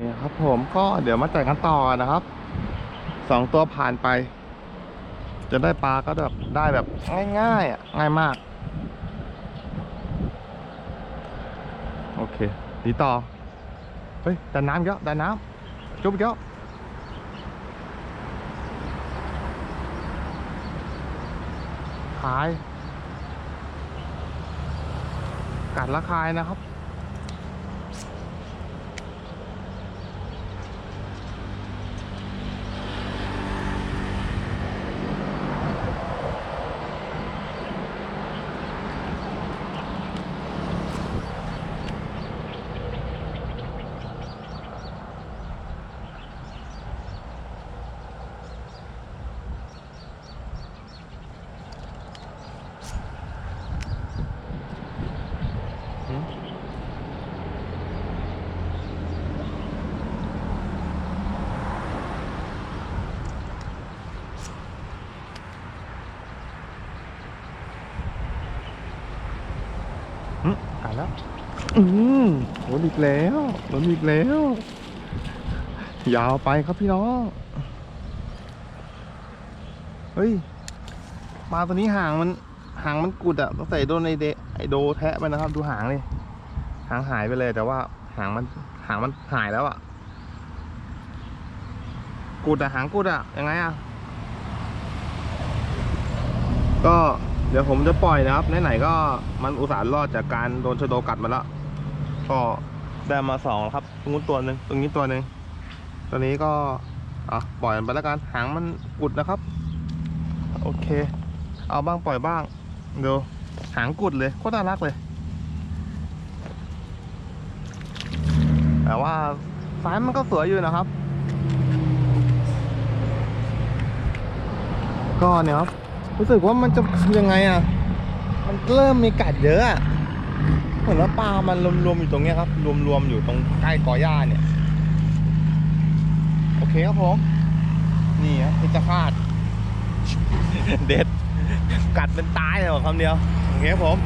นี่ครับผมก็เดี๋ยวมาจ่ายกันต่อนะครับสองตัวผ่านไป จะได้ปลาก็แบบได้แบบง่ายๆอะง่ายมาก โอเคดีต่อ เฮ้ยดันน้ำเยอะดันน้ำจุ๊บเยอะขาย กัดละคายนะครับ อืมกัดแล้ว อืมโดนอีกแล้วโดนอีกแล้ว ยาวไปครับพี่น้อง เฮ้ยปลาตัวนี้ห่างมันห่างมันกุดอะต้องใส่โดนไอเดไอโดแทะไปนะครับ ดูหางเลยหางหายไปเลย แต่ว่าหางมันหางมันหายแล้วอะกุดอะหางกุดอะยังไงอะก็ เดี๋ยวผมจะปล่อยนะครับไหนๆก็มันอุตส่าห์รอดจากการโดนชโดกัดมาแล้วก็ได้มาสองครับตรงนู้นตัวหนึ่งตรงนี้ตัวหนึ่งตัวนี้ก็อะปล่อยมันไปแล้วกันหางมันกุดนะครับ โอเค เอาบ้างปล่อยบ้างดูหางกุดเลยโคตรน่ารักเลย แต่ว่าสายมันก็สวยอยู่นะครับ ก็เนี่ยครับ รู้สึกว่ามันจะยังไงอะ มันเริ่มมีกัดเยอะอะเหมือนว่าปลามันรวมๆอยู่ตรงเนี้ยครับ รวมๆอยู่ตรงใกล้กอหญ้าเนี่ย โอเคครับผม นี่ครับพิจคาดเด็ด กัดเป็นตายเลยเหรอคำเดียว โอเคครับผม